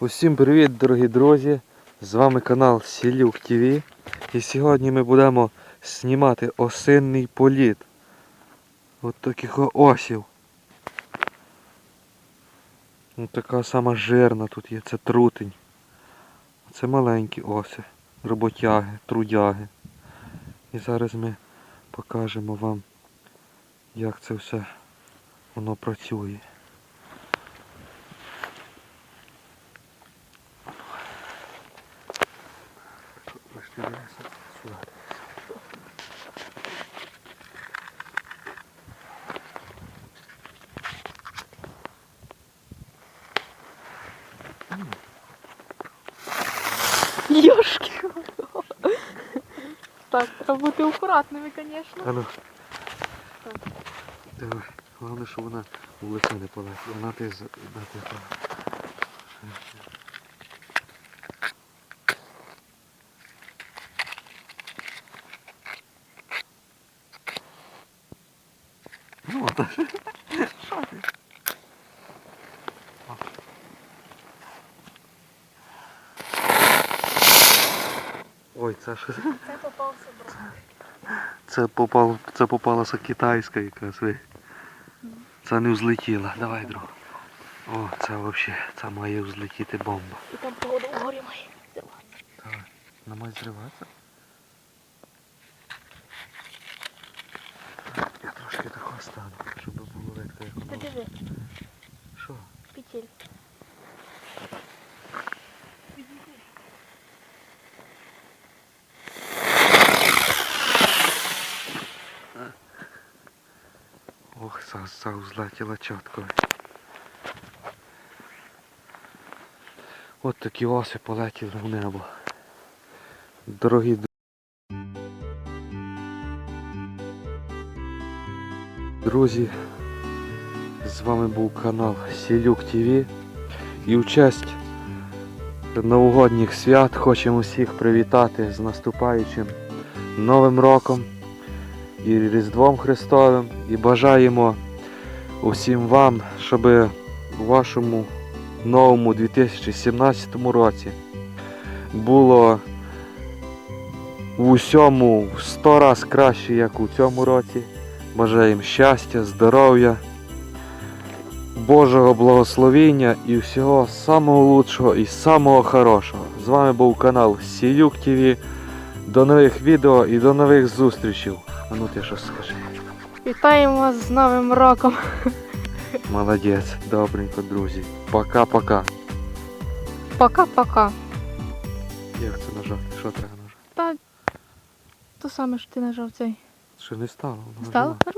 Усім привіт, дорогі друзі! З вами канал Сілюк ТВ. І сьогодні ми будемо знімати осинний політ. От таких осів. Ось така сама жирна тут є, це трутень. Це маленькі оси, роботяги, трудяги. І зараз ми покажемо вам, як це все воно працює. Ёшки. Так, треба бути акуратними, звісно. А ну. Давай. Головне, щоб вона в лице не полетіла. Вона ти з... Ну, от. Що ти? О. Ой, це що? Це попався брат. Це попало, це попалася китайська якась. Це не взлетіла. Давай, друг. О, це взагалі, це має взлетіти бомба. І там погода вгорі має. Давай. Вона має зриватися. Я трошки тако стану, щоб було видно, як воно. Подиви, Що? петель. Ох, це, це взлетіло. От такі оси полетіли в небо. Дорогі друзі, з вами був канал Сілюк ТВ. І в честь новогодніх свят хочемо всіх привітати з наступаючим Новим роком і Різдвом Христовим. І бажаємо усім вам, щоб у вашому новому 2017 році було в усьому в 100 раз краще, як у цьому році. Бажаємо щастя, здоров'я, Божого благословіння і всього самого лучшого і самого хорошого. З вами був канал Сіюк ТВ. До нових відео і до нових зустрічей. А ну ти що скажи. Вітаємо вас з Новим роком. Молодець, добренько, друзі. Пока-пока. Пока-пока. Як це нажати? Що треба нажати? Та то саме, що ти нажав цей. Ще не стало. Стало? Нормально.